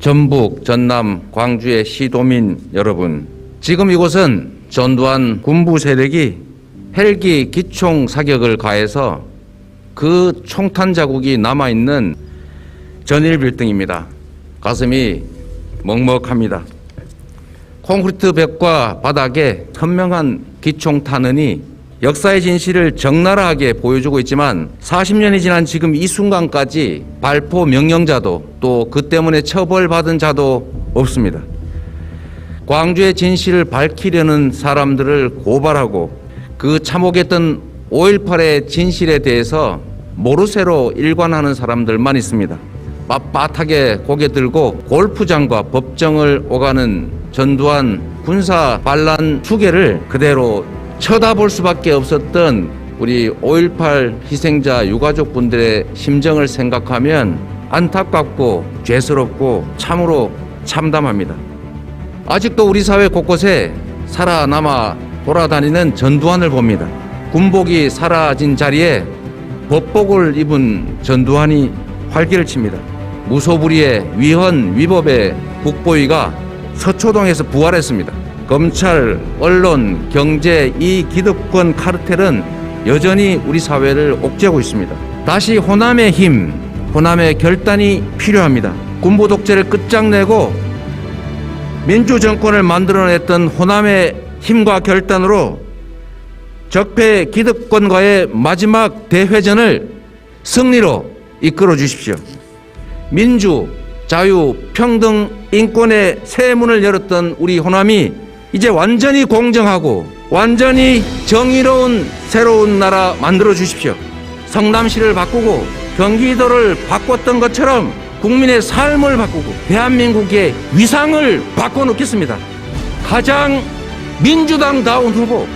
전북, 전남, 광주의 시도민 여러분, 지금 이곳은 전두환 군부 세력이 헬기 기총 사격을 가해서 그 총탄 자국이 남아있는 전일 빌딩입니다. 가슴이 먹먹합니다. 콘크리트 벽과 바닥에 선명한 기총 탄은이 역사의 진실을 적나라하게 보여주고 있지만 40년이 지난 지금 이 순간까지 발포 명령자도 또 그 때문에 처벌받은 자도 없습니다. 광주의 진실을 밝히려는 사람들을 고발하고 그 참혹했던 5.18의 진실에 대해서 모르쇠로 일관하는 사람들만 있습니다. 빳빳하게 고개 들고 골프장과 법정을 오가는 전두환 군사 반란 추계를 그대로 쳐다볼 수밖에 없었던 우리 5.18 희생자 유가족 분들의 심정을 생각하면 안타깝고 죄스럽고 참으로 참담합니다. 아직도 우리 사회 곳곳에 살아남아 돌아다니는 전두환을 봅니다. 군복이 사라진 자리에 법복을 입은 전두환이 활기를 칩니다. 무소불위의 위헌 위법의 국보위가 서초동에서 부활했습니다. 검찰, 언론, 경제 이 기득권 카르텔은 여전히 우리 사회를 옥죄고 있습니다. 다시 호남의 힘, 호남의 결단이 필요합니다. 군부 독재를 끝장내고 민주 정권을 만들어냈던 호남의 힘과 결단으로 적폐 기득권과의 마지막 대회전을 승리로 이끌어 주십시오. 민주, 자유, 평등, 인권의 새 문을 열었던 우리 호남이 이제 완전히 공정하고 완전히 정의로운 새로운 나라 만들어 주십시오. 성남시를 바꾸고 경기도를 바꿨던 것처럼 국민의 삶을 바꾸고 대한민국의 위상을 바꿔놓겠습니다. 가장 민주당다운 후보,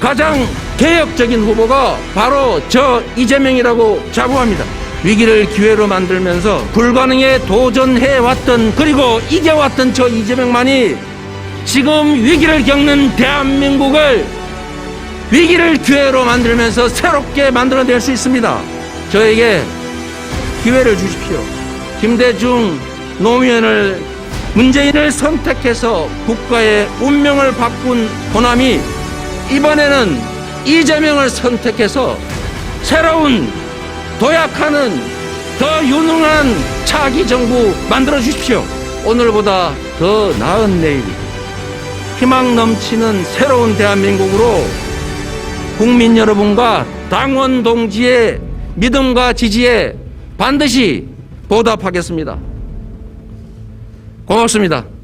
가장 개혁적인 후보가 바로 저 이재명이라고 자부합니다. 위기를 기회로 만들면서 불가능에 도전해왔던 그리고 이겨왔던 저 이재명만이 지금 위기를 겪는 대한민국을 위기를 기회로 만들면서 새롭게 만들어낼 수 있습니다. 저에게 기회를 주십시오. 김대중 노무현을 문재인을 선택해서 국가의 운명을 바꾼 호남이 이번에는 이재명을 선택해서 새로운 도약하는 더 유능한 차기 정부 만들어 주십시오. 오늘보다 더 나은 내일, 희망 넘치는 새로운 대한민국으로 국민 여러분과 당원 동지의 믿음과 지지에 반드시 보답하겠습니다. 고맙습니다.